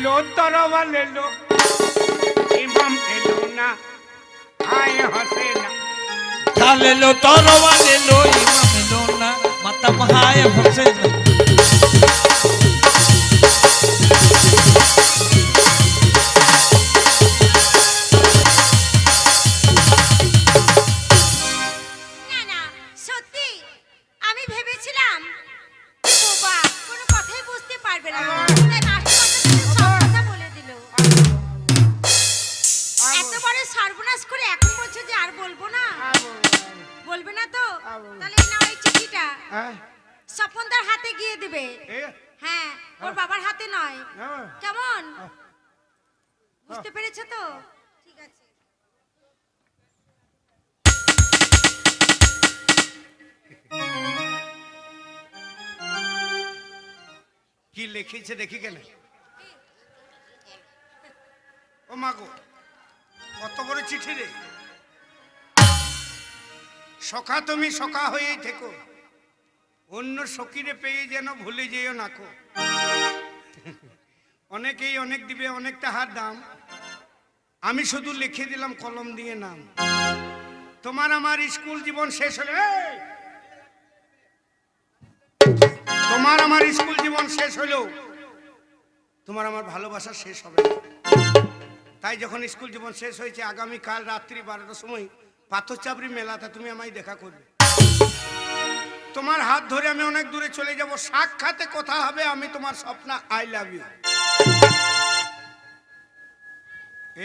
এলো তরবা এলো। ইমাম এলো না, আয় হসে না। ঢালেলো তরোয়াল এলো, ইমাম এলো না। মাতা মহায় হোসেন এত বড় সর্বনাশ করে এখন বলছো যে আর বলব না। বলবে না। তো? তাহলে এই নাও এই চিঠিটা। হ্যাঁ। স্বপনদার হাতে গিয়ে দিবে। হ্যাঁ ওর বাবার হাতে নয়। হ্যাঁ। কেমন? বুঝতে পেরেছ তো? ঠিক আছে। কি লিখেছে দেখি কেন? ও মাগো কত বড় চিঠি রে? সখা তুমি সখা হয়েই থেকো। অন্য সখীরে পেয়ে যেন ভুলে যেও নাকো অনেকেই অনেক দিবে, অনেক তাহার দাম। আমি শুধু লিখে দিলাম কলম দিয়ে নাম। তোমার আমার স্কুল জীবন শেষ হলে! তোমার আমার স্কুল জীবন শেষ হলেও তোমার আমার ভালোবাসা শেষ হবে না। তাই যখন স্কুল জীবন শেষ হয়েছে আগামী কাল রাত্রি বারোটার সময় পাথর চাপড়ি মেলাতে তুমি আমায় দেখা করবে। তোমার হাত ধরে আমি অনেক দূরে চলে যাব, সাক্ষাতে কথা হবে, আমি তোমার স্বপ্ন আই লাভ ইউ।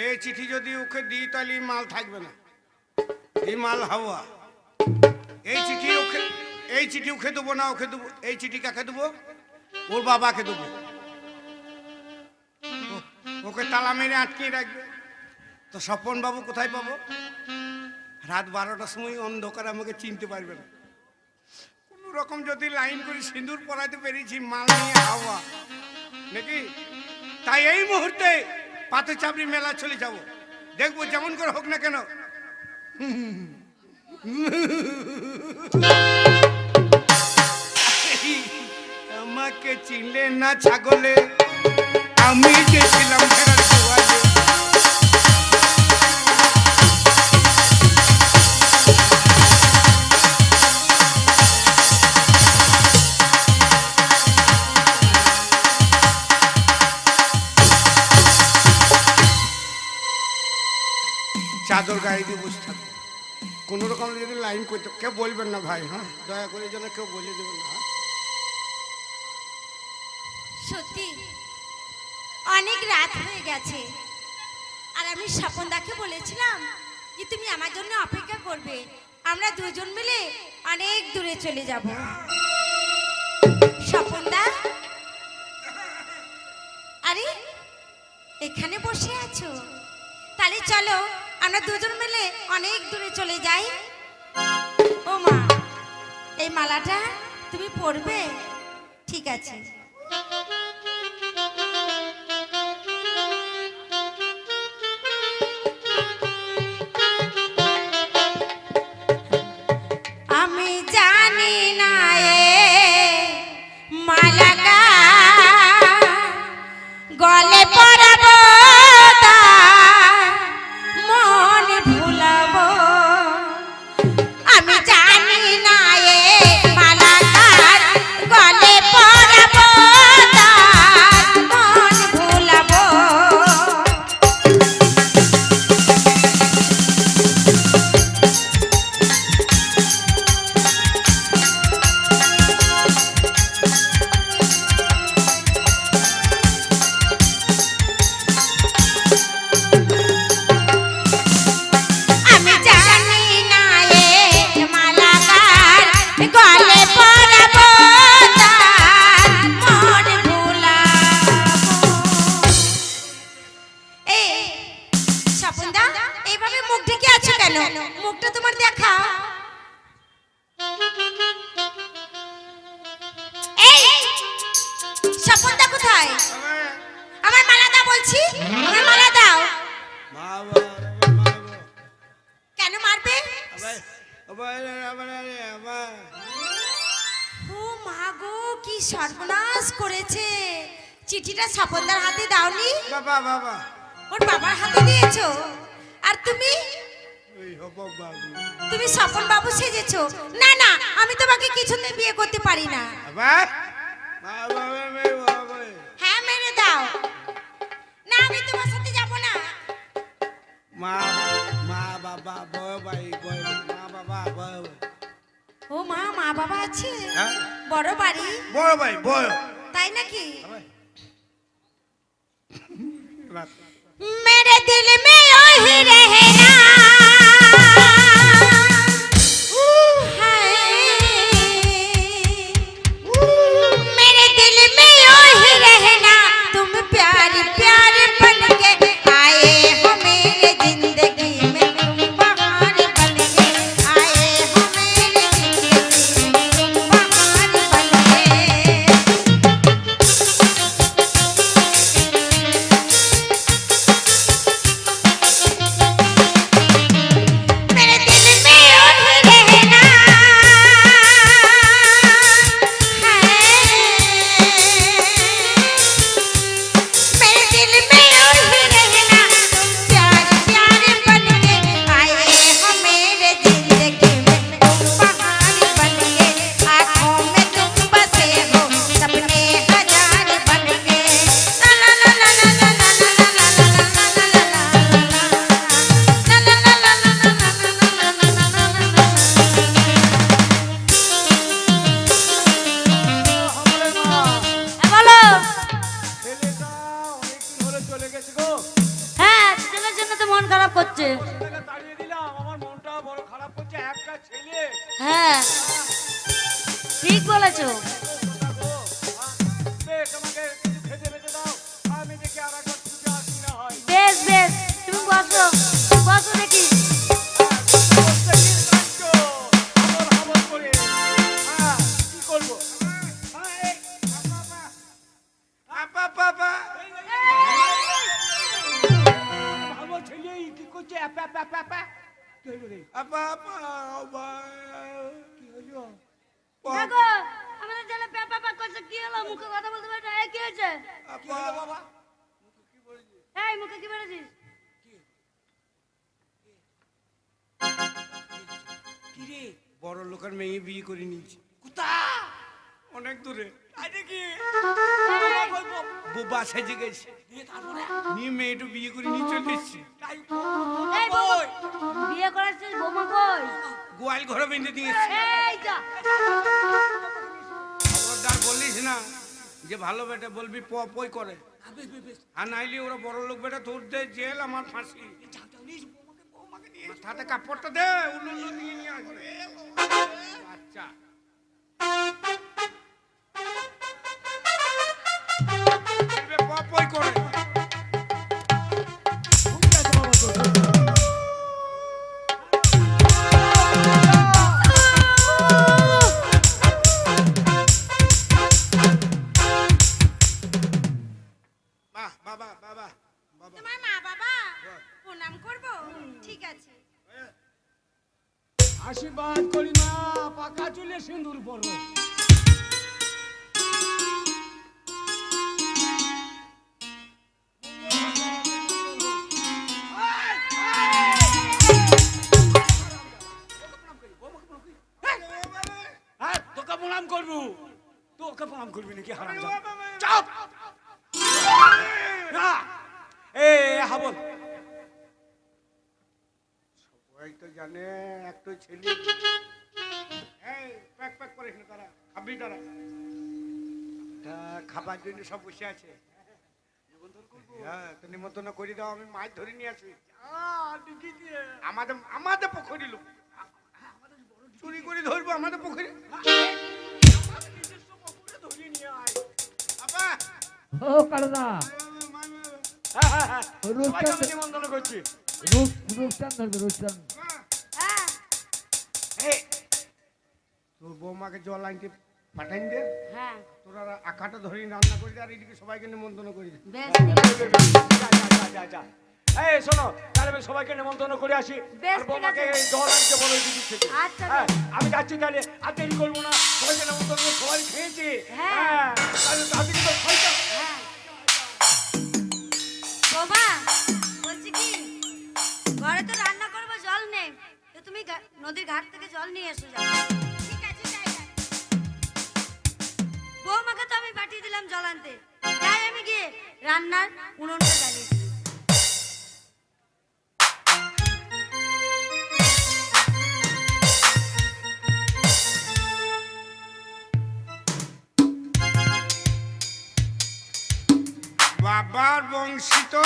এই চিঠি যদি ওকে দিই, তাহলে মাল থাকবে না। এই মাল হাওয়া। এই চিঠি ওকে, এই চিঠি ওকে দেবো না, ওকে দেবো, এই চিঠি কাকে দেবো? ওর বাবাকে দেবো। ওকে তালা মেরে আটকে রাখবে। তো স্বপন বাবু কোথায় পাবো? রাত বারোটার সময় অন্ধকার আমাকে চিনতে পারবে না। কোনো রকম যদি লাইন করে সিঁদুর পরাইতে পেরেছি, মাল নিয়ে হাওয়া। নাকি? তাই এই মুহূর্তে পাতে চাপড়ি মেলা চলে যাব। দেখব যেমন করে হোক না কেন। আমাকে চিনলে না ছাগলে? আমি যে ছিলাম ভেড়ার চাদর গায়ে দিয়ে বসে থাকব। কোনো রকম যদি লাইন করতে কেউ বলবেন না ভাই হ্যাঁ? দয়া করে যেন কেউ বলে দেবেন না? সত্যি? অনেক রাত হয়ে গেছে। আর আমি স্বপনদাকে বলেছিলাম যে তুমি আমার জন্য অপেক্ষা করবে। আমরা দুজন মিলে অনেক দূরে চলে যাব। স্বপনদা? আরে, এখানে বসে আছো? তাহলে চলো, আমরা দুজন মিলে অনেক দূরে চলে যাই। ও মা এই মালাটা তুমি পরবে? ঠিক আছে। মুখটা তোমার দেখা। এই স্বপনদা কোথায়? আমার বলছি আমার মালা দাও। কেন মারবে? ও মা গো কি সর্বনাশ করেছে। চিঠিটা স্বপনদার হাতে দাওনি। বাবা বাবা। ওর বাবার হাতে দিয়েছ। আর তুমি? তুমি স্বপন বাবু সেজেছো না না আমি তোমাকে কিছুতে বিয়ে করতে পারি না আবার বাবা মে বাবা হ্যাঁ মেরে দাও না আমি তোমার সাথে যাব না মা মা বাবা বয় ভাই বয় মা বাবা বয় ভাই। ও মা মা বাবা আছে হ্যাঁ বড় বাড়ি বয় ভাই বয় তাই নাকি রাখ। मेरे दिल में वही रहना আসি বলেছ। বেশ বেশ তুমি বসো। বসো দেখি। কি হইল বাবা? এই মুখে কি বেড়েছিস কি? রে? বড় লোকের মেয়ে বিয়ে করে নিয়েছি। কোথা? অনেক দূরে। কি? বোবা সেজে গেছে। নিয়ে মেয়েটা বিয়ে করে নিয়ে চলে এসছি। বিয়ে করেছিস বৌমা কই? গোয়াল ঘরে বেঁধে দিয়েছি। এই যা। খবরদার বলিস না। যে ভালো বেটা বলবি প পই করে। আর নাইলি ওরা বড় লোক বেটা তোর দে জেল আমার ফাঁসি। মাথাতে কাপড়টা দে উলু উলু নিয়ে নিয়ে আসবে। আচ্ছা। পাকা সিঁদুর পরো। হ্যাঁ তোকে প্রণাম করব। তোকে প্রণাম করবি নাকি, হারাম এ হাবল সবাই তো জানে, একটা ছেলে। করিস না তারা খাবি তারা। তা খাবার জন্য সব বসে আছে। হ্যাঁ তো নিমন্ত্রণ করে দাও আমি মাছ ধরে নিয়ে আসি। আমাদের আমাদের পুকুরি লোক। চুরি করে ধরবো আমাদের পুকুরি। ও হ্যাঁ হ্যাঁ হ্যাঁ সবাইকে আমি নিমন্ত্রণ করছি। রূপ ধরবে রূপচাঁদ। বৌমাকে জল আনতে পাঠাইন দে। হ্যাঁ। তোরা আঁকাটা ধরে রান্না করে দে আর এদিকে সবাইকে নিমন্ত্রণ করে দে। এই শোনো তাহলে আমি সবাইকে নিমন্ত্রণ করে আসি। আর বৌমাকে জল আনতে বলো দিদি আচ্ছা, হ্যাঁ, আমি যাচ্ছি তাহলে। আর দেরি করব না। সবাইকে নিমন্ত্রণ করে সবাই খেয়েছি। হ্যাঁ।, হ্যাঁ তাহলে তাদেরকে তো খাইতে হ্যাঁ। বৌমা বলছি কি? ঘরে তো রান্না করব জল নেই। তুমি নদীর ঘাট থেকে জল নিয়ে এসো যাও। বৌমাকে তো আমি পাঠিয়ে দিলাম জল তাই আমি গিয়ে রান্নার উনুনটা জ্বালিয়ে বাবার বংশী তো।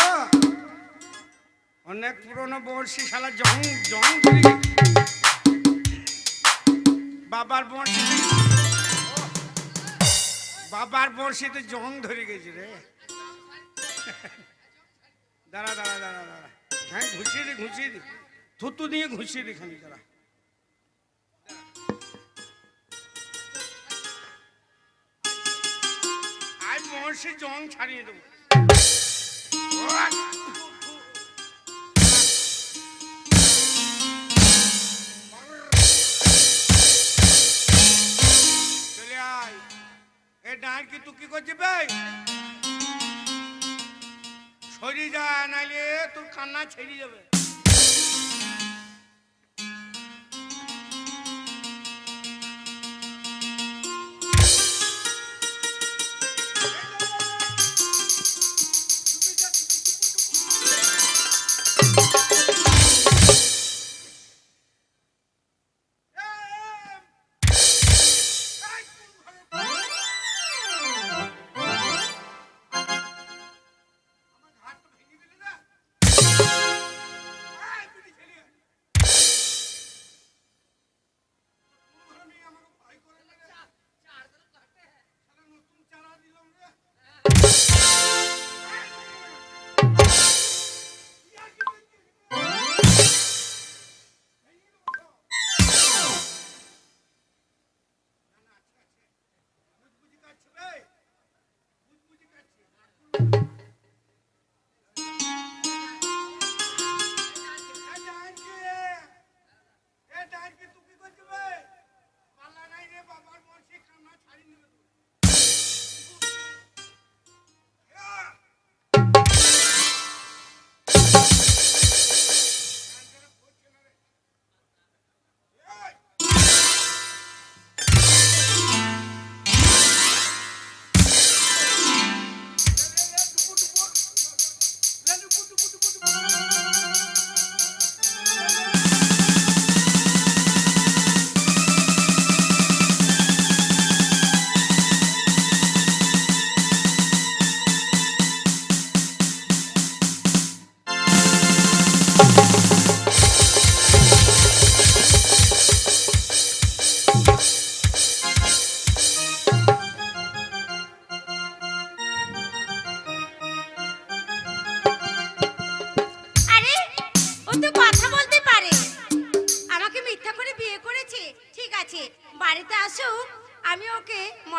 অনেক পুরনো বংশী, শালা জং জং বাবার বংশী। বাবার বংশীতে জং ধরে গেছে রে। দাঁড়া দাঁড়া দাঁড়া দাঁড়া। হ্যাঁ ঘুষিয়ে দি ঘুষিয়ে দি। থুতু দিয়ে ঘুষিয়ে দি খানি দাঁড়া। আজ মহর্ষি জং ছাড়িয়ে দেবো। ডাঁড় কি তুই কি করছিস ভাই সরি যা নাইলে তোর কান্না ছেড়ে যাবে।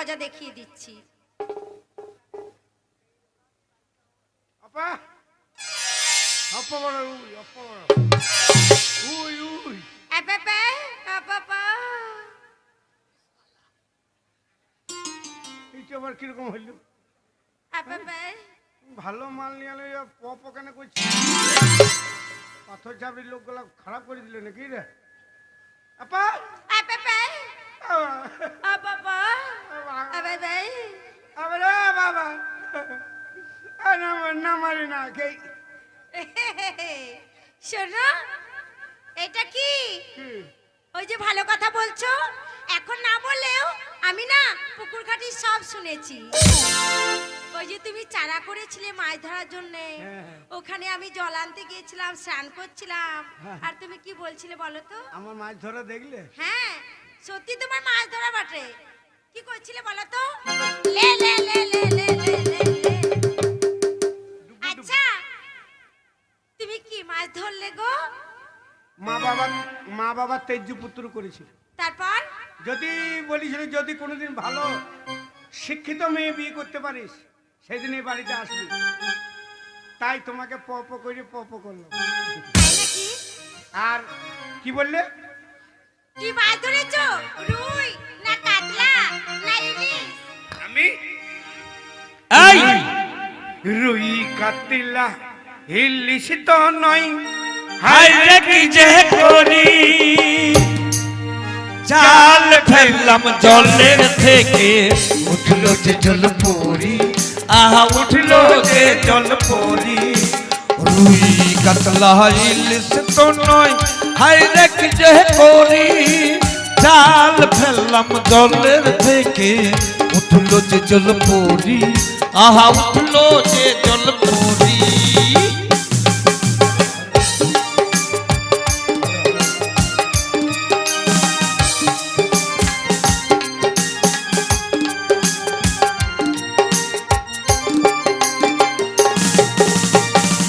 মজা দেখিয়ে দিচ্ছি। আপা। আপা বড় উই আপা বড়। উই উই। আপাপা, আপাপা। এইটা আবার কীরকম হইল। ভালো মাল নিয়ে এলে পপ কেন করছি পাথর চাপড়ির লোকগুলা খারাপ করে দিলে নাকি রে? আপা। আপাপা, আপাপা, আপাপা। আবার বাবা না মারি না কে শোনো এটা কি? ওই যে ভালো কথা বলছো? এখন না বললেও আমি না পুকুর ঘাটি সব শুনেছি। ওই যে তুমি চারা করেছিলে মাছ ধরার জন্য। হ্যাঁ। ওখানে আমি জল আনতে গিয়েছিলাম স্নান করছিলাম। হ্যাঁ। আর তুমি কি বলছিলে বলো তো? আমার মাছ ধরা দেখলে? হ্যাঁ সত্যি তোমার মাছ ধরা বটে। কি মা বাবা মা পুত্র করেছিল। তারপর? যদি বলেছিল যদি কোনোদিন ভালো শিক্ষিত মেয়ে বিয়ে করতে পারিস সেদিন এই বাড়িতে আসবি। তাই তোমাকে পপ করে পপ করল আর কি বললে? কি মাছ ধরেছো? রুই না কাতলা? আমি? এই! রুই কাতিলা ইলিশ তো নয়। হাই রে কি যে করি। জাল ফেললাম জলের থেকে। উঠল যে জল পরি আহা উঠল যে জল পরি রুই কাতলা ইলিশ তো নয়। হাই রে কি যে করি। জাল ফেললাম জলের থেকে। উঠল যে জল পরি আহা, উঠল যে জল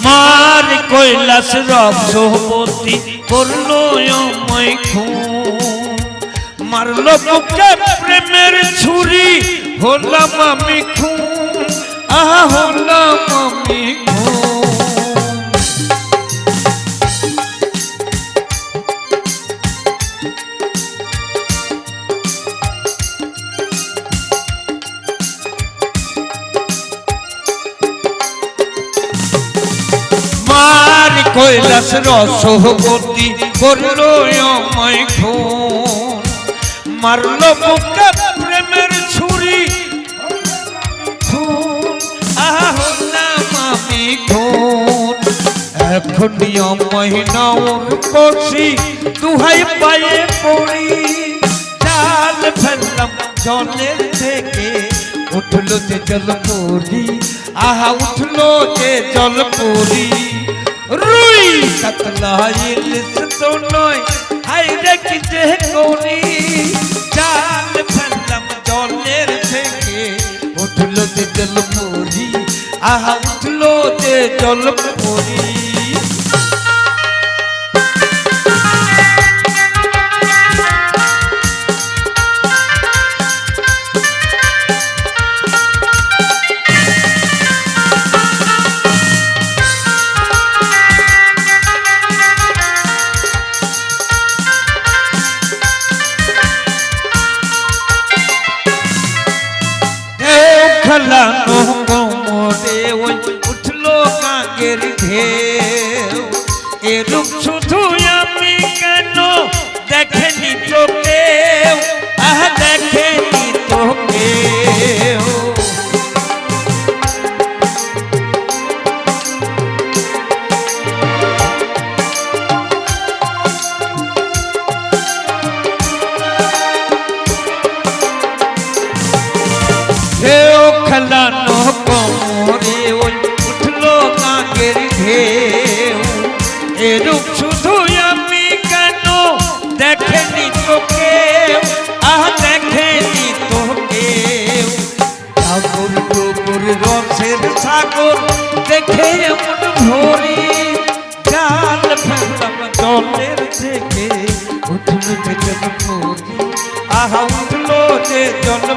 মার কৈলাস রক্ষপতি করল অময় খুন। মারলো বুকে প্রেমের ছুরি, হলাম আমি খুন, আহা, হলাম আমি কৈলাস রসবতী করল আমায় খুন। মারলো বুকে প্রেমের ছুরি। আমি খুন এখনই আমায় নাওর বসি দুহাই পায়ে পড়ি, জাল ফেললাম জলের থেকে উঠল যে জল পড়ি আহা, উঠল যে জল পড়ি রুই কাতলা নয়। হাই রে যে করি জাল ফেললাম জলের থেকে। উঠল যে জল পড়ি আহা, উঠল যে জল পড়ি উঠল